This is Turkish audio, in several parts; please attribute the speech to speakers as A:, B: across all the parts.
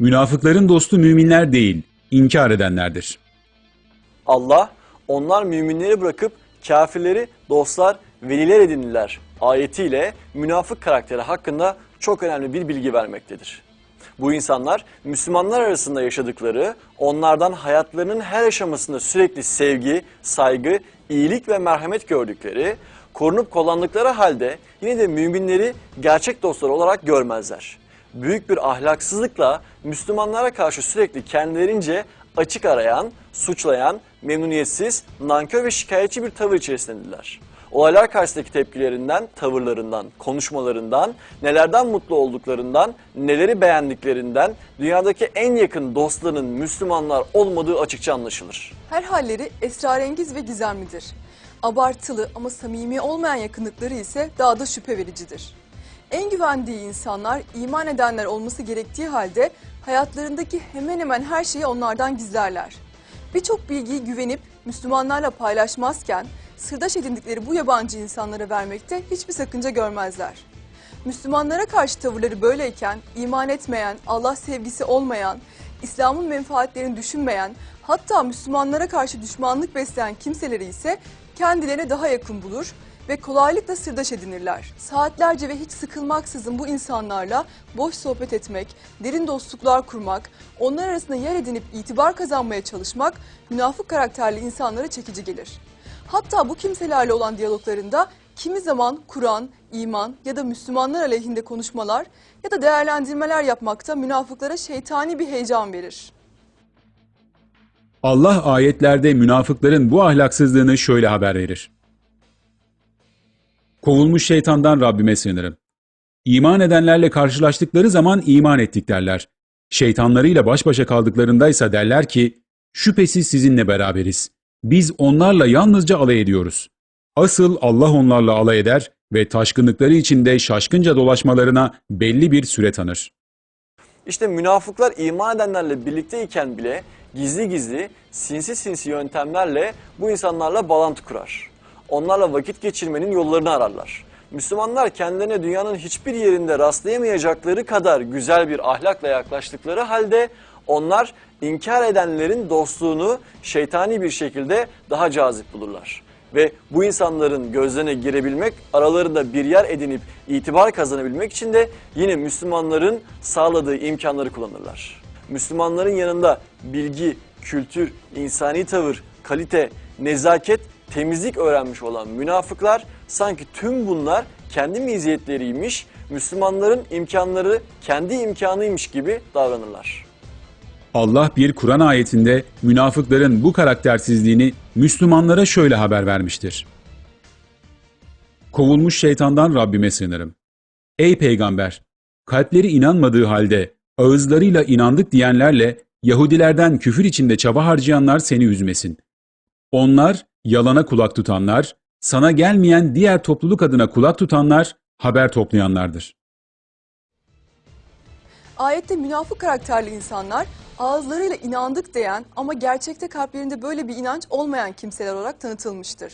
A: Münafıkların dostu müminler değil, inkar edenlerdir.
B: Allah onlar müminleri bırakıp kafirleri dostlar, veliler edindiler ayetiyle münafık karakteri hakkında çok önemli bir bilgi vermektedir. Bu insanlar Müslümanlar arasında yaşadıkları, onlardan hayatlarının her aşamasında sürekli sevgi, saygı, iyilik ve merhamet gördükleri, korunup kullandıkları halde yine de müminleri gerçek dostlar olarak görmezler. Büyük bir ahlaksızlıkla Müslümanlara karşı sürekli kendilerince açık arayan, suçlayan, memnuniyetsiz, nankör ve şikayetçi bir tavır içerisindedirler. Olaylar karşısındaki tepkilerinden, tavırlarından, konuşmalarından, nelerden mutlu olduklarından, neleri beğendiklerinden dünyadaki en yakın dostlarının Müslümanlar olmadığı açıkça anlaşılır.
C: Her halleri esrarengiz ve gizemlidir. Abartılı ama samimi olmayan yakınlıkları ise daha da şüphe vericidir. En güvendiği insanlar iman edenler olması gerektiği halde hayatlarındaki hemen hemen her şeyi onlardan gizlerler. Birçok bilgiyi güvenip Müslümanlarla paylaşmazken sırdaş edindikleri bu yabancı insanlara vermekte hiçbir sakınca görmezler. Müslümanlara karşı tavırları böyleyken iman etmeyen, Allah sevgisi olmayan, İslam'ın menfaatlerini düşünmeyen, hatta Müslümanlara karşı düşmanlık besleyen kimseleri ise kendilerine daha yakın bulur ve kolaylıkla sırdaş edinirler. Saatlerce ve hiç sıkılmaksızın bu insanlarla boş sohbet etmek, derin dostluklar kurmak, onlar arasında yer edinip itibar kazanmaya çalışmak münafık karakterli insanlara çekici gelir. Hatta bu kimselerle olan diyaloglarında kimi zaman Kur'an, iman ya da Müslümanlar aleyhinde konuşmalar ya da değerlendirmeler yapmakta münafıklara şeytani bir heyecan verir.
A: Allah ayetlerde münafıkların bu ahlaksızlığını şöyle haber verir. Kovulmuş şeytandan Rabbime sığınırım. İman edenlerle karşılaştıkları zaman iman ettik derler. Şeytanlarıyla baş başa kaldıklarındaysa derler ki, şüphesiz sizinle beraberiz. Biz onlarla yalnızca alay ediyoruz. Asıl Allah onlarla alay eder ve taşkınlıkları içinde şaşkınca dolaşmalarına belli bir süre tanır.
B: İşte münafıklar iman edenlerle birlikteyken bile gizli gizli, sinsi sinsi yöntemlerle bu insanlarla bağlantı kurar. Onlarla vakit geçirmenin yollarını ararlar. Müslümanlar kendilerine dünyanın hiçbir yerinde rastlayamayacakları kadar güzel bir ahlakla yaklaştıkları halde onlar inkar edenlerin dostluğunu şeytani bir şekilde daha cazip bulurlar. Ve bu insanların gözlerine girebilmek, aralarında bir yer edinip itibar kazanabilmek için de yine Müslümanların sağladığı imkanları kullanırlar. Müslümanların yanında bilgi, kültür, insani tavır, kalite, nezaket, temizlik öğrenmiş olan münafıklar sanki tüm bunlar kendi meziyetleriymiş, Müslümanların imkanları kendi imkanıymış gibi davranırlar.
A: Allah bir Kur'an ayetinde münafıkların bu karaktersizliğini Müslümanlara şöyle haber vermiştir. Kovulmuş şeytandan Rabbime sığınırım. Ey peygamber! Kalpleri inanmadığı halde ağızlarıyla inandık diyenlerle Yahudilerden küfür içinde çaba harcayanlar seni üzmesin. Onlar yalana kulak tutanlar, sana gelmeyen diğer topluluk adına kulak tutanlar, haber toplayanlardır.
C: Ayette münafık karakterli insanlar ağızlarıyla inandık diyen ama gerçekte kalplerinde böyle bir inanç olmayan kimseler olarak tanıtılmıştır.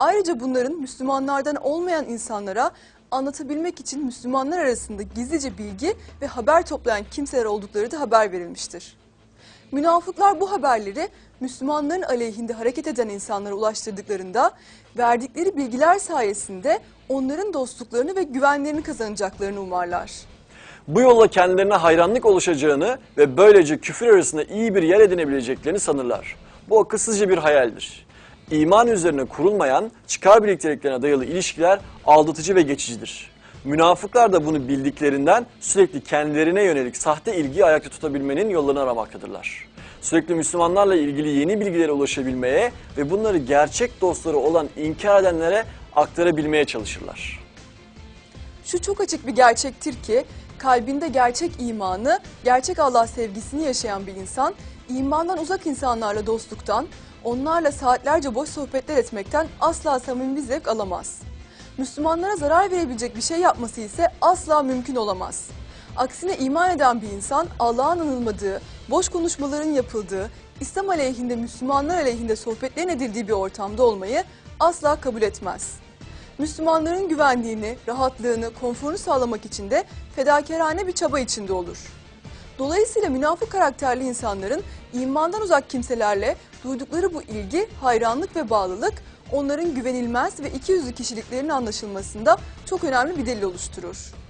C: Ayrıca bunların Müslümanlardan olmayan insanlara anlatabilmek için Müslümanlar arasında gizlice bilgi ve haber toplayan kimseler oldukları da haber verilmiştir. Münafıklar bu haberleri Müslümanların aleyhinde hareket eden insanlara ulaştırdıklarında verdikleri bilgiler sayesinde onların dostluklarını ve güvenlerini kazanacaklarını umarlar.
B: Bu yolla kendilerine hayranlık oluşacağını ve böylece küfür arasında iyi bir yer edinebileceklerini sanırlar. Bu akılsızca bir hayaldir. İman üzerine kurulmayan, çıkar birlikteliklerine dayalı ilişkiler aldatıcı ve geçicidir. Münafıklar da bunu bildiklerinden sürekli kendilerine yönelik sahte ilgiyi ayakta tutabilmenin yollarını aramaktadırlar. Sürekli Müslümanlarla ilgili yeni bilgilere ulaşabilmeye ve bunları gerçek dostları olan inkar edenlere aktarabilmeye çalışırlar.
C: Şu çok açık bir gerçektir ki kalbinde gerçek imanı, gerçek Allah sevgisini yaşayan bir insan imandan uzak insanlarla dostluktan, onlarla saatlerce boş sohbetler etmekten asla samimi bir zevk alamaz. Müslümanlara zarar verebilecek bir şey yapması ise asla mümkün olamaz. Aksine iman eden bir insan Allah'ın anılmadığı, boş konuşmaların yapıldığı, İslam aleyhinde, Müslümanlar aleyhinde sohbetlerin edildiği bir ortamda olmayı asla kabul etmez. Müslümanların güvenliğini, rahatlığını, konforunu sağlamak için de fedakarane bir çaba içinde olur. Dolayısıyla münafık karakterli insanların imandan uzak kimselerle duydukları bu ilgi, hayranlık ve bağlılık onların güvenilmez ve ikiyüzlü kişiliklerinin anlaşılmasında çok önemli bir delil oluşturur.